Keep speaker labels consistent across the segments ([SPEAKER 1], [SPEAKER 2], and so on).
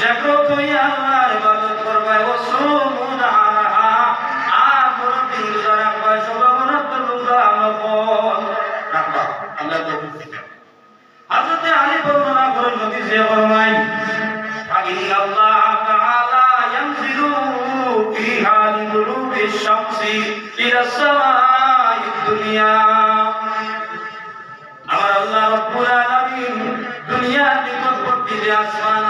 [SPEAKER 1] যেগুলো তুমি আল্লাহর ইবাদত করবে ও সুমুন আলাহা আর কোন দিন রাখবে সুবহান রাব্বিকা আলাল রাখবা আল্লাহ তো হযরত আলী বর্ণনা করেন নবী সে ফরমাই আগিনি আল্লাহ তাআলা ইয়ানজিলু ফি হালি গুরুবি শামসি ইলা সামাই আমার আল্লাহ রব্বুল আলামিন দুনিয়ার নিকটবর্তী যে আসমান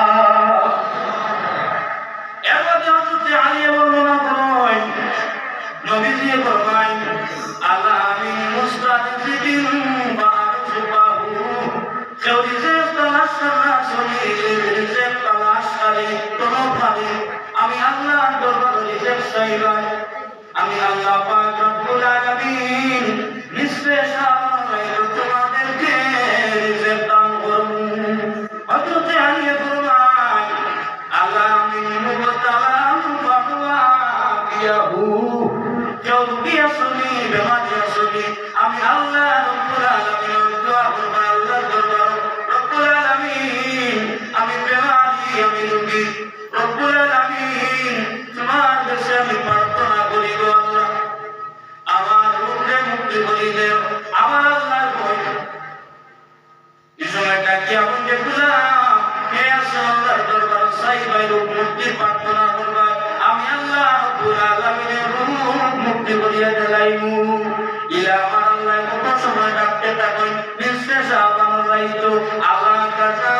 [SPEAKER 1] আমি আল্লাহ দরবার আমি আল্লাহ এই সময়টা কি আপন দেখলাম? হে আমি আল্লাহ রব্বুল আলামিনের রূপ মুক্তি আমার আল্লাহ কত সময় ডাকতে থাকুন? নিঃশেষ আবানোর রাইতো আল্লাহ কাজা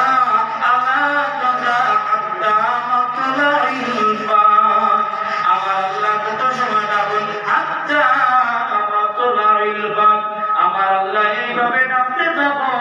[SPEAKER 1] আল্লাহ কাজা আমার আল্লাহ কত সময় ডাকুন আড্ডা মাতলাইল পাক আমার আল্লাহ এইভাবে ডাকতে থাকুন।